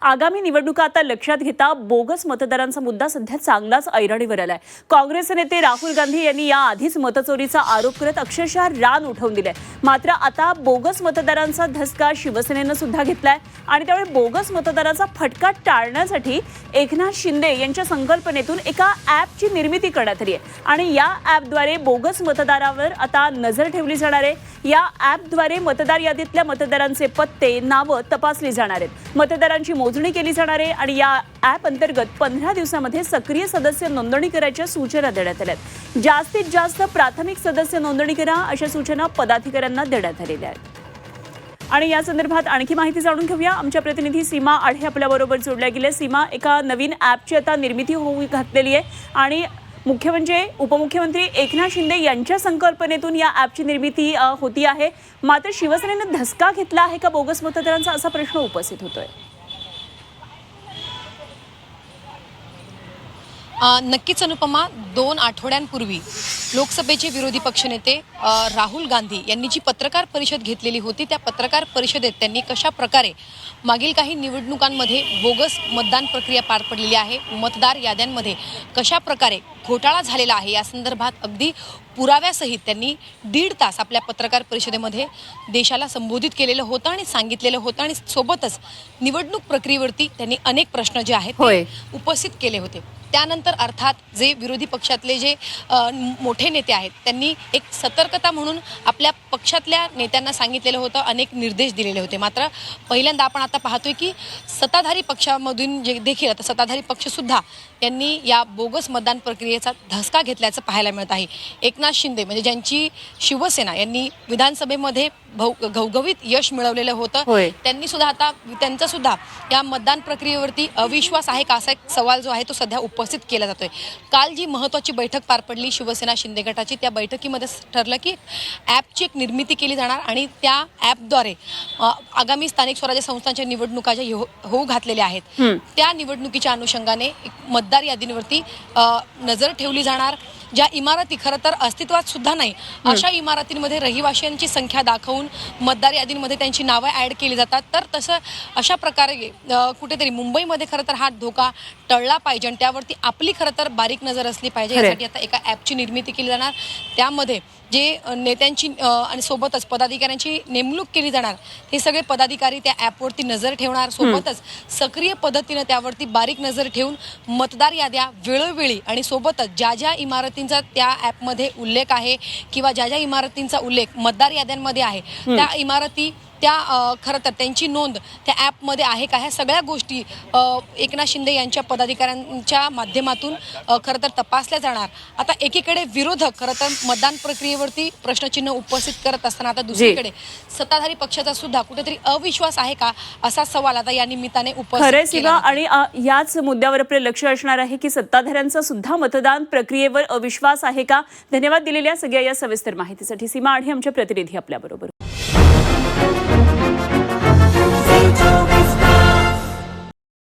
आगामी निवडणुका आता लक्षात घेता बोगस मतदारांचा मुद्दा सध्या चांगलाच ऐरणीवर आलाय. काँग्रेसचे नेते राहुल गांधी यांनी या आधीच मतचोरीचा आरोप करत अक्षरशः रान उठवून दिले मात्र आता बोगस मतदारांचा धसका शिवसेनेनं सुद्धा घेतलाय आणि त्यामुळे बोगस मतदाराचा फटका टाळण्यासाठी एकनाथ शिंदे यांच्या संकल्पनेतून एका ॲपची निर्मिती करण्यात आली आहे. आणि या ॲपद्वारे बोगस मतदारावर आता नजर ठेवली जाणार आहे. या ॲपद्वारे मतदार यादीतल्या मतदारांचे पत्ते नावं तपासली जाणार आहेत. मतदारांची मोजणी केली जाणार आहे आणि या ॲप अंतर्गत पंधरा दिवसामध्ये सक्रिय सदस्य नोंदणी करायच्या सूचना देण्यात आल्या आहेत. जास्तीत जास्त प्राथमिक सदस्य नोंदणी करा अशा सूचना पदाधिकाऱ्यांना देण्यात आलेल्या आहेत. आणि या संदर्भात आणखी माहिती जाणून घेऊया. आमच्या प्रतिनिधी सीमा आढे आपल्याबरोबर जोडल्या गेल्या. सीमा एका नवीन ॲपची आता निर्मिती होऊ घातलेली आहे. आणि मुख्य म्हणजे उपमुख्यमंत्री एकनाथ शिंदे यांच्या संकल्पनेतून या ॲपची निर्मिती होती आहे. मात्र शिवसेनेनं धसका घेतला आहे का बोगस मतदारांचा असा प्रश्न उपस्थित होतोय. नक्कीच अनुपमा दोन आठवड्यांपूर्वी लोकसभेचे विरोधी पक्षनेते राहुल गांधी यांनी जी पत्रकार परिषद घेतलेली होती त्या पत्रकार परिषदेत त्यांनी कशा प्रकारे मागील काही निवडणुकांमध्ये बोगस मतदान प्रक्रिया पार पडलेली आहे मतदार याद्यांमध्ये कशा प्रकारे घोटाळा झालेला आहे या संदर्भात अगदी पुराव्यासहित त्यांनी दीड तास आपल्या पत्रकार परिषदेमध्ये देशाला संबोधित केलेलं होतं आणि सांगितलेलं होतं आणि सोबतच निवडणूक प्रक्रियेवरती त्यांनी अनेक प्रश्न जे आहेत उपस्थित केले होते. त्यानंतर अर्थात जे विरोधी पक्षातले जे मोठे नेते आहेत त्यांनी एक सतर्कता म्हणून आपल्या पक्षातल्या नेत्यांना सांगितलेलं होतं अनेक निर्देश दिलेले होते. मात्र पहिल्यांदा आपण आता पाहतोय की सत्ताधारी पक्षामधून जे देखील आता सत्ताधारी पक्षसुद्धा त्यांनी या बोगस मतदान प्रक्रियेचा धसका घेतल्याचं पाहायला मिळत आहे. एकनाथ शिंदे म्हणजे ज्यांची शिवसेना यांनी विधानसभेमध्ये घवघवीत यश मिळवलेलं होतं. त्यांनी सुद्धा आता त्यांचा सुद्धा या मतदान प्रक्रियेवरती अविश्वास आहे का असा एक सवाल जो आहे तो सध्या उपस्थित केला जातोय काल जी महत्वाची बैठक पार पडली शिवसेना शिंदे गटाची त्या बैठकीमध्ये ठरलं की ॲपची एक निर्मिती केली जाणार आणि त्या ॲपद्वारे अ, आगामी स्थानिक स्वराज्य संस्थांच्या निवडणुका ज्या हो- होऊ घातलेल्या आहेत. त्या निवडणुकीच्या अनुषंगाने एक मतदार यादींवरती नजर ठेवली जाणार ज्या इमारती खरं तर अस्तित्वात सुद्धा नाही अशा इमारतींमध्ये रहिवाशांची संख्या दाखवून मतदार यादींमध्ये त्यांची नावं ॲड केली जातात. तर तसं अशा प्रकारे कुठेतरी मुंबईमध्ये खरं तर हा धोका टळला पाहिजे आणि त्यावरती आपली खरं तर बारीक नजर असली पाहिजे. यासाठी आता एका ॲपची निर्मिती केली जाणार. त्यामध्ये जे नेत्यांची आणि सोबतच पदाधिकाऱ्यांची नेमणूक केली जाणार हे सगळे पदाधिकारी त्या ॲपवरती नजर ठेवणार सोबतच सक्रिय पद्धतीनं त्यावरती बारीक नजर ठेवून मतदार याद्या वेळोवेळी आणि सोबतच ज्या ज्या इमारतींचा त्या ॲपमध्ये उल्लेख आहे किंवा ज्या ज्या इमारतींचा उल्लेख मतदार याद्यांमध्ये आहे त्या इमारती त्या खरं तर त्यांची नोंद त्या ॲपमध्ये आहे का? ह्या सगळ्या गोष्टी एकनाथ शिंदे यांच्या पदाधिकाऱ्यांच्या माध्यमातून खरं तर तपासल्या जाणार. आता एकीकडे विरोधक खरं तर मतदान प्रक्रियेवरती प्रश्नचिन्ह उपस्थित करत असताना आता दुसरीकडे सत्ताधारी पक्षाचा सुद्धा कुठेतरी अविश्वास आहे का? असा सवाल आता या निमित्ताने उपस्थित आणि याच मुद्द्यावर आपलं लक्ष असणार आहे की सत्ताधाऱ्यांचा सुद्धा मतदान प्रक्रियेवर अविश्वास आहे का? धन्यवाद दिलेल्या सगळ्या या सविस्तर माहितीसाठी. सीमा आढे आमच्या प्रतिनिधी आपल्याबरोबर.